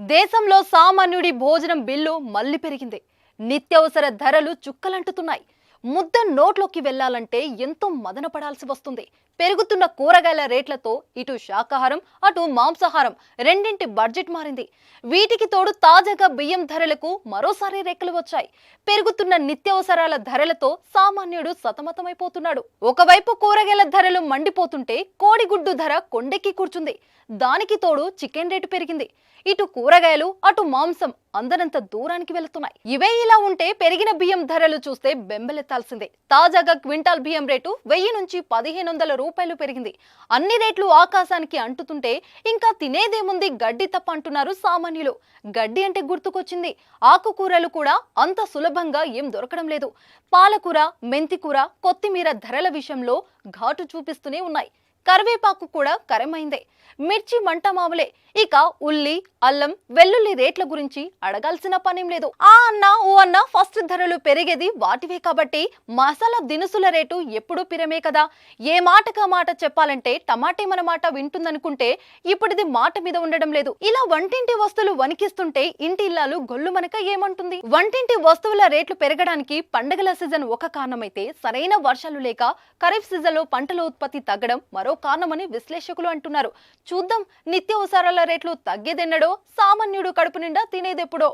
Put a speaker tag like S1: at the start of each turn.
S1: దేశంలో సామాన్యుడి భోజనం బిల్లు మళ్ళీ పెరిగింది. నిత్యావసర ధరలు చుక్కలంటుతున్నాయి. ముద్ద నోట్లోకి వెళ్ళాలంటే ఎంతో మదన పడాల్సి వస్తుంది. పెరుగుతున్న కూరగాయల రేట్లతో ఇటు శాకాహారం అటు మాంసాహారం రెండింటి బడ్జెట్ మారింది. వీటికి తోడు తాజాగా బియ్యం ధరలకు మరోసారి రెక్కలు వచ్చాయి. పెరుగుతున్న నిత్యావసరాల ధరలతో సామాన్యుడు సతమతమైపోతున్నాడు. ఒకవైపు కూరగాయల ధరలు మండిపోతుంటే కోడిగుడ్డు ధర కొండెక్కి కూర్చుంది. దానికి తోడు చికెన్ రేటు పెరిగింది. ఇటు కూరగాయలు అటు మాంసం అందనంత దూరానికి వెళుతున్నాయి. ఇవే ఇలా ఉంటే పెరిగిన బియ్యం ధరలు చూస్తే బెంబెలెత్తాల్సిందే. తాజాగా క్వింటాల్ బియ్యం రేటు వెయ్యి నుంచి పదిహేను వందల రూపాయలు పెరిగింది. అన్ని రేట్లు ఆకాశానికి అంటుతుంటే ఇంకా తినేదేముంది గడ్డి తప్ప అంటున్నారు సామాన్యులు. గడ్డి అంటే గుర్తుకొచ్చింది. ఆకుకూరలు కూడా అంత సులభంగా ఏం దొరకడం లేదు. పాలకూర మెంతికూర కొత్తిమీర ధరల విషయంలో ఘాటు చూపిస్తూనే ఉన్నాయి. కరివేపాకు కూడా కరమైందే. మిర్చి మంట మామూలే ఇక ఉల్లి అల్లం వెల్లుల్లి రేట్ల గురించి అడగాల్సిన పనేం లేదు. ఆ అన్న ఓ అన్న ఫస్ట్ ధరలు పెరిగేది వాటివే కాబట్టి మసాలా దినుసుల రేటు ఎప్పుడూ పిరమే కదా. ఏ మాటకా మాట చెప్పాలంటే టమాటే మన మాట వింటుందనుకుంటే ఇప్పుడిది మాట మీద ఉండడం లేదు. ఇలా వంటింటి వస్తువులు వణికిస్తుంటే ఇంటి ఇల్లాలు గొల్లు మనక ఏమంటుంది? వంటింటి వస్తువుల రేట్లు పెరగడానికి పండగల సీజన్ ఒక కారణమైతే సరైన వర్షాలు లేక ఖరీఫ్ సీజన్లో పంటల ఉత్పత్తి తగ్గడం మరో కారణమని విశ్లేషకులు అంటున్నారు. చూద్దాం నిత్యావసరాల రేట్లు తగ్గేదెన్నడో సామాన్యుడు కడుపు నిండా తినేదెప్పుడో.